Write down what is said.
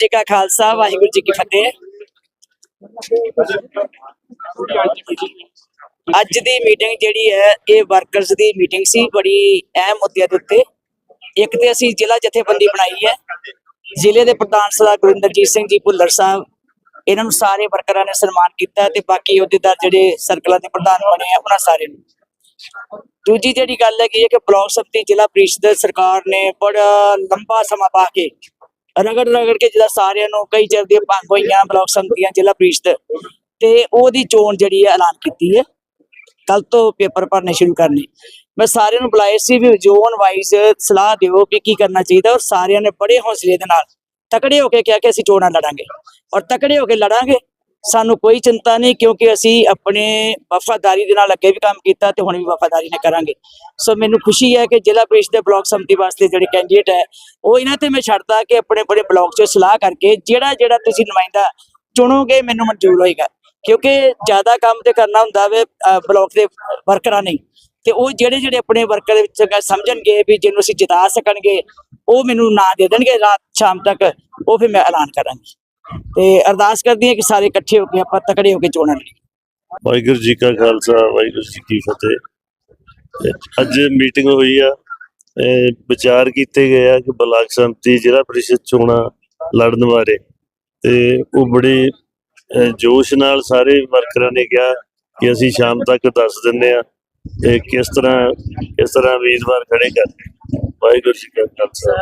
ਜੀ ਕਾ ਖਾਲਸਾ, ਵਾਹਿਗੁਰੂ ਜੀ ਕੀ ਫਤਿਹ। ਅੱਜ ਦੀ ਮੀਟਿੰਗ ਜਿਹੜੀ ਹੈ, ਇਹ ਵਰਕਰਸ ਦੀ ਮੀਟਿੰਗ ਸੀ, ਬੜੀ ਅਹਿਮ ਮੁੱਦਿਆਂ ਦੇ ਉੱਤੇ। ਇੱਕ ਤੇ ਅਸੀਂ ਜ਼ਿਲ੍ਹਾ ਜਥੇਬੰਦੀ ਬਣਾਈ ਹੈ। ਜ਼ਿਲ੍ਹੇ ਦੇ ਪ੍ਰਧਾਨ ਸਰਦਾਰ ਗੁਰਿੰਦਰਜੀਤ ਸਿੰਘ ਜੀ ਭੁੱਲਰ ਸਾਹਿਬ, ਇਹਨਾਂ ਨੂੰ ਸਾਰੇ ਵਰਕਰਾਂ ਨੇ ਸਨਮਾਨ ਕੀਤਾ ਤੇ ਬਾਕੀ ਅਹੁਦੇਦਾਰ ਜਿਹੜੇ ਸਰਕਲਾਂ ਦੇ ਪ੍ਰਧਾਨ ਬਣੇ ਆ, ਉਹਨਾਂ ਸਾਰੇ ਨੂੰ। ਦੂਜੀ ਜਿਹੜੀ ਗੱਲ ਹੈਗੀ ਹੈ ਕਿ ਇਹ ਕਿ ਬਲਾਕ ਸੰਮਤੀ ਜ਼ਿਲ੍ਹਾ ਪ੍ਰੀਸ਼ਦ ਸਰਕਾਰ ਨੇ ਬੜਾ ਲੰਬਾ ਸਮਾਂ ਪਾ ਕੇ ਰਗੜ ਰਗੜ ਕੇ ਜਿਹੜਾ ਸਾਰਿਆਂ ਨੂੰ ਕਈ ਚਿਰ ਦੀਆਂ ਭੰਗ ਹੋਈਆਂ ਬਲਾਕ ਸੰਮਤੀਆਂ ਜ਼ਿਲ੍ਹਾ ਪ੍ਰੀਸ਼ਦ ਤੇ ਉਹਦੀ ਚੋਣ ਜਿਹੜੀ ਹੈ ਐਲਾਨ ਕੀਤੀ ਹੈ। ਕੱਲ ਤੋਂ ਪੇਪਰ ਭਰਨੇ ਸ਼ੁਰੂ ਕਰਨੇ। ਮੈਂ ਸਾਰਿਆਂ ਨੂੰ ਬੁਲਾਏ ਸੀ ਵੀ ਜ਼ੋਨ ਵਾਈਜ਼ ਸਲਾਹ ਦਿਓ ਕਿ ਕੀ ਕਰਨਾ ਚਾਹੀਦਾ ਔਰ ਸਾਰਿਆਂ ਨੇ ਬੜੇ ਹੌਸਲੇ ਦੇ ਨਾਲ ਤਕੜੇ ਹੋ ਕੇ ਕਿਹਾ ਕਿ ਅਸੀਂ ਚੋਣਾਂ ਲੜਾਂਗੇ। ਔਰ ਤਕੜੇ ਹੋ ਕੇ ਲੜਾਂਗੇ ਸਾਨੂੰ ਕੋਈ ਚਿੰਤਾ ਨਹੀਂ, ਕਿਉਂਕਿ ਅਸੀਂ ਆਪਣੇ ਵਫਾਦਾਰੀ ਦੇ ਨਾਲ ਅੱਗੇ ਵੀ ਕੰਮ ਕੀਤਾ ਤੇ ਹੁਣ ਵੀ ਵਫਾਦਾਰੀ ਨਾਲ ਕਰਾਂਗੇ। ਸੋ ਮੈਨੂੰ ਖੁਸ਼ੀ ਹੈ ਕਿ ਜ਼ਿਲ੍ਹਾ ਪ੍ਰੀਸ਼ਦ ਦੇ ਬਲਾਕ ਸੰਮਤੀ ਵਾਸਤੇ ਜਿਹੜੇ ਕੈਂਡੀਡੇਟ ਹੈ, ਉਹ ਇਹਨਾਂ ਤੇ ਮੈਂ ਛੱਡਦਾ ਕਿ ਆਪਣੇ ਬੜੇ ਬਲਾਕ 'ਚ ਸਲਾਹ ਕਰਕੇ ਜਿਹੜਾ ਜਿਹੜਾ ਤੁਸੀਂ ਨੁਮਾਇੰਦਾ ਚੁਣੋਗੇ, ਮੈਨੂੰ ਮਨਜ਼ੂਰ ਹੋਏਗਾ। ਕਿਉਂਕਿ ਜ਼ਿਆਦਾ ਕੰਮ ਤੇ ਕਰਨਾ ਹੁੰਦਾ ਵੇ ਬਲਾਕ ਦੇ ਵਰਕਰਾਂ ਨਹੀਂ ਤੇ ਉਹ ਜਿਹੜੇ ਜਿਹੜੇ ਆਪਣੇ ਵਰਕਰ ਦੇ ਵਿੱਚ ਸਮਝਣਗੇ ਵੀ ਜਿਹਨੂੰ ਅਸੀਂ ਜਿਤਾ ਸਕਣਗੇ, ਉਹ ਮੈਨੂੰ ਨਾਂ ਦੇ ਦੇਣਗੇ, ਰਾਤ ਸ਼ਾਮ ਤੱਕ ਉਹ ਫਿਰ ਮੈਂ ਐਲਾਨ ਕਰਾਂਗੀ। ਤੇ ਅਰਦਾਸ ਕਰਦੀ ਹਾਂ ਕਿ ਸਾਰੇ ਇਕੱਠੇ ਹੋ ਕੇ ਆਪਾਂ ਤਕੜੇ ਹੋ ਕੇ ਚੋਣਾਂ ਲੜੀਏ। ਵਾਹਿਗੁਰੂ ਜੀ ਕਾ ਖਾਲਸਾ, ਵਾਹਿਗੁਰੂ ਜੀ ਕੀ ਫਤਿਹ। ਅੱਜ ਮੀਟਿੰਗ ਹੋਈ ਆ ਵਿਚਾਰ ਕੀਤੇ ਗਏ ਆ ਕਿ ਬਲਾਕ ਸੰਮਤੀ ਜ਼ਿਲ੍ਹਾ ਪ੍ਰੀਸ਼ਦ ਚੋਣਾਂ ਲੜਨ ਬਾਰੇ। ਤੇ ਉਹ ਬੜੇ ਜੋਸ਼ ਨਾਲ ਸਾਰੇ ਵਰਕਰਾਂ ਨੇ ਕਿਹਾ ਕਿ ਅਸੀਂ ਸ਼ਾਮ ਤੱਕ ਦੱਸ ਦਿੰਨੇ ਆ ਤੇ ਕਿਸ ਤਰ੍ਹਾਂ ਕਿਸ ਤਰ੍ਹਾਂ ਉਮੀਦਵਾਰ ਖੜੇ ਕਰਨੇ ਵਾਹਿਗੁਰੂ ਜੀ ਕਾ ਖਾਲਸਾ।